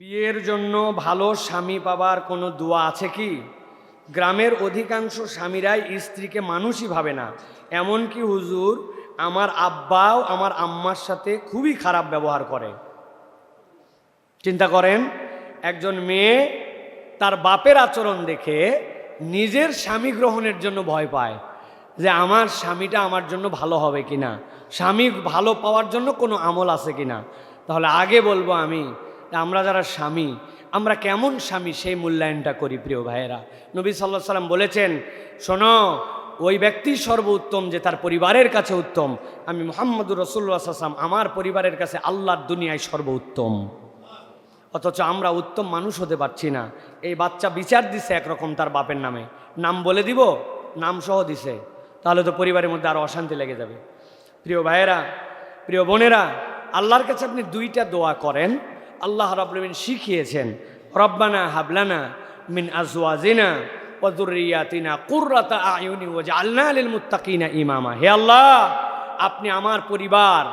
বিয়ের জন্য ভালো স্বামী পাবার কোনো দোয়া আছে কি? গ্রামের অধিকাংশ স্বামীরাই স্ত্রীকে মানুষই ভাবে না। এমনকি হুজুর, আমার আব্বাও আমার আম্মার সাথে খুবই খারাপ ব্যবহার করে। চিন্তা করেন, একজন মেয়ে তার বাপের আচরণ দেখে নিজের স্বামী গ্রহণের জন্য ভয় পায় যে আমার স্বামীটা আমার জন্য ভালো হবে কিনা? স্বামী ভালো পাওয়ার জন্য কোনো আমল আছে কিনা? তাহলে আগে বলব আমি আমরা যারা স্বামী, আমরা কেমন স্বামী সেই মূল্যায়নটা করি প্রিয় ভাইয়েরা? নবী সাল্লাহ সাল্লাম বলেছেন, শোনো, ওই ব্যক্তি সর্বোত্তম যে তার পরিবারের কাছে উত্তম। আমি মোহাম্মদুর রসুল্লাহ আসলাম আমার পরিবারের কাছে আল্লাহর দুনিয়ায় সর্বোত্তম। অথচ আমরা উত্তম মানুষ হতে পারছি না। এই বাচ্চা বিচার দিছে একরকম তার বাপের নামে। নাম বলে দিব, নাম সহ দিছে। তাহলে তো পরিবারের মধ্যে আরও অশান্তি লেগে যাবে। প্রিয় ভাইয়েরা, প্রিয় বোনেরা, আল্লাহর কাছে আপনি দুইটা দোয়া করেন। আল্লাহ রাবলমিন শিখিয়েছেন, রব্বানা হাবলানা মিন আজওয়াজিনা ওয়াজুরিয়াতিনা কুররাতা আয়ুনি ওয়াজআলনা লিল মুত্তাকিনা ইমামা। হে আল্লাহ, আপনি আমার পরিবার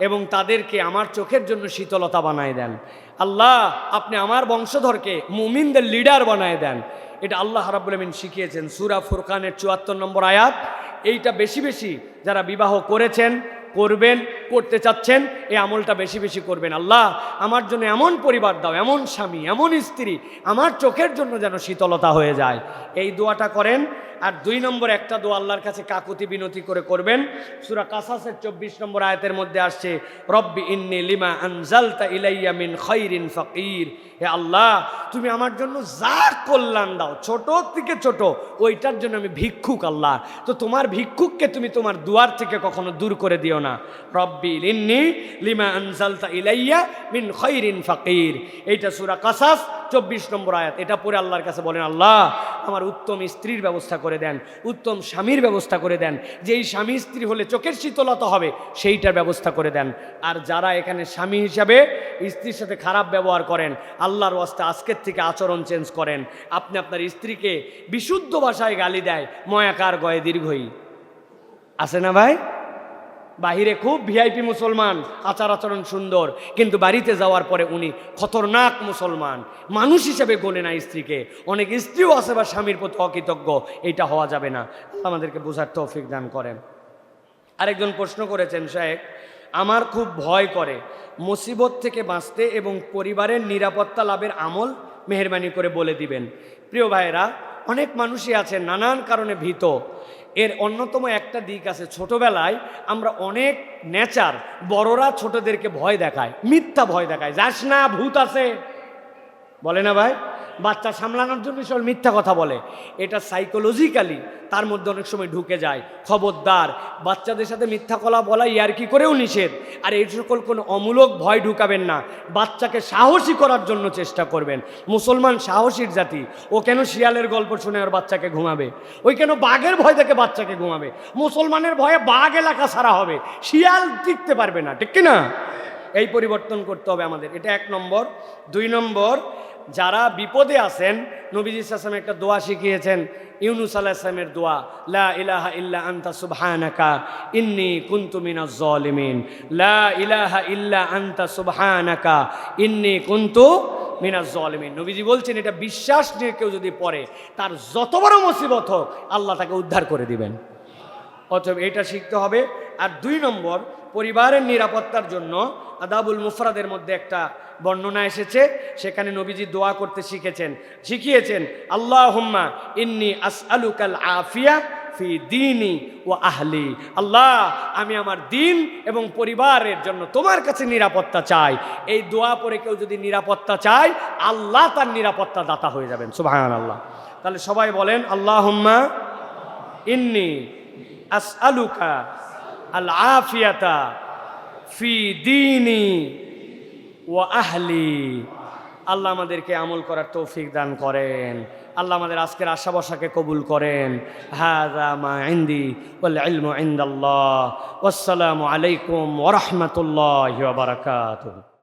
এবং তাদেরকে আমার চোখের জন্য শীতলতা বানায় দেন। আল্লাহ, আপনি আমার বংশধরকে মুমিনদের লিডার বানায় দেন। এটা আল্লাহ রাব্বুল শিখিয়েছেন। সুরা ফুরকানের চুয়াত্তর নম্বর আয়াত। এইটা বেশি বেশি যারা বিবাহ করেছেন করবেন, করতে চাচ্ছেন এই আমলটা বেশি বেশি করবেন। আল্লাহ, আমার জন্য এমন পরিবার দাও, এমন স্বামী, এমন স্ত্রী, আমার চোখের জন্য যেন শীতলতা হয়ে যায়। এই দোয়াটা করেন, আর দুই নম্বর একটা দোয়া আল্লাহর কাছে কাকুতি বিনতি করে করবেন। সুরা কাসাসের চব্বিশ নম্বর আয়াতের মধ্যে আসছে, রব্বি ইন্নি লিমা আনজালতা ইলাইয়া মিন খৈরিন ফকির। হে আল্লাহ, তুমি আমার জন্য যা কল্যাণ দাও, ছোট থেকে ছোট, ওইটার জন্য আমি ভিক্ষুক আল্লাহ। তো তোমার ভিক্ষুককে তুমি তোমার দুয়ার থেকে কখনো দূর করে দিও না। রব্বি ইন্নি লিমা আনজালতা ইলাইয়া মিন খৈরিন ফকির। এইটা সুরা কাসাস, চব্বিশ নম্বর আয়াত। এটা পরে আল্লাহর কাছে বলেন, আল্লাহ, আমার উত্তম স্ত্রীর ব্যবস্থা করে দেন, উত্তম স্বামীর ব্যবস্থা করে দেন। যেই স্বামী স্ত্রী হলে চোখের শীতলতা হবে, সেইটার ব্যবস্থা করে দেন। আর যারা এখানে স্বামী হিসাবে স্ত্রীর সাথে খারাপ ব্যবহার করেন, আল্লাহর ওয়াস্তে আজকের থেকে আচরণ চেঞ্জ করেন। আপনি আপনার স্ত্রীকে বিশুদ্ধ ভাষায় গালি দেয়, ময়াকার গয়ে দীর্ঘই। আছে না ভাই? বাহিরে খুব ভিআইপি মুসলমান, আচার আচরণ সুন্দর, কিন্তু বাড়িতে যাওয়ার পরে উনি খতরনাক মুসলমান। মানুষ হিসেবে গোনে না স্ত্রীকে। অনেক স্ত্রীও আছে বা স্বামীর প্রতি অকৃতজ্ঞ, এটা হওয়া যাবে না। আমাদেরকে বোঝার তৌফিক দান করেন। আরেকজন প্রশ্ন করেছেন, সাহেব, আমার খুব ভয় করে মুসিবত থেকে বাঁচতে এবং পরিবারের নিরাপত্তা লাভের আমল মেহরবানি করে বলে দিবেন। প্রিয় ভাইয়েরা, অনেক মানুষই আছে নানান কারণে ভীত। এর অন্যতম একটা দিক আছে, ছোটবেলায় আমরা অনেক নেচার বড়রা ছোটদেরকে ভয় দেখায়, মিথ্যা ভয় দেখায়। যাস না, ভূত আছে। বলে না ভাই? বাচ্চা সামলানোর জন্য সব মিথ্যা কথা বলে। এটা সাইকোলজিক্যালি তার মধ্যে অনেক সময় ঢুকে যায়। খবরদার, বাচ্চাদের সাথে মিথ্যা কলা বলা ইয়ার কি করেও নিষেধ? আর এই সকল কোনো অমূলক ভয় ঢুকাবেন না। বাচ্চাকে সাহসী করার জন্য চেষ্টা করবেন। মুসলমান সাহসীর জাতি, ও কেন শিয়ালের গল্প শুনে ওর বাচ্চাকে ঘুমাবে? ওই কেন বাঘের ভয় থেকে বাচ্চাকে ঘুমাবে? মুসলমানের ভয়ে বাঘ এলাকা সারা হবে। শিয়াল টিকতে পারবে না, ঠিক কি না এই পরিবর্তন করতে হবে আমাদের। এটা এক নম্বর। দুই নম্বর যারা বিপদে আছেন, নবীজি আসলাম একটা দোয়া শিখিয়েছেন, ইউনুস আল্লাহ ইসলামের দোয়া, লা ইলাহা ইল্লা আন্তা সুবহানাকা, ইন্নি কুনতু মিনাজ জালিমিন লা ইলাহা ইল্লা আন্তা সুবহানাকা, ইন্নি কুনতু মিনাজ জলমিন নবীজি বলছেন, এটা বিশ্বাস নিয়ে কেউ যদি পড়ে, তার যত বড় মুসিবত হোক, আল্লাহ তাকে উদ্ধার করে দিবেন। অথবা এটা শিখতে হবে। আর দুই নম্বর, পরিবারের নিরাপত্তার জন্য আদাবুল মুফরাদের মধ্যে একটা বর্ণনা এসেছে, সেখানে নবীজি দোয়া করতে শিখেছেন, শিখিয়েছেন আল্লাহ হুম্মা ইন্নি আসআলুকাল আফিয়া ফি দিনী ও আহলি। আল্লাহ, আমি আমার দিন এবং পরিবারের জন্য তোমার কাছে নিরাপত্তা চাই। এই দোয়া পরে কেউ যদি নিরাপত্তা চায়, আল্লাহ তার নিরাপত্তা দাতা হয়ে যাবেন। সুবাহান আল্লাহ তাহলে সবাই বলেন আল্লাহ ইন্নি আসআলুকা আল আফিয়াতা ফি দিনী ও আহলি, আল্লাহ আমাদেরকে আমল করার তৌফিক দান করেন। আল্লাহ আমাদের আজকের আশা বসাকে কবুল করেন। হ্যাঁ মা ইন্দি ওয়াল ইলমু ইনদাল্লাহ। ওয়াসসালামু আলাইকুম ওরহমতুল্লাহ বারাকাতুহু।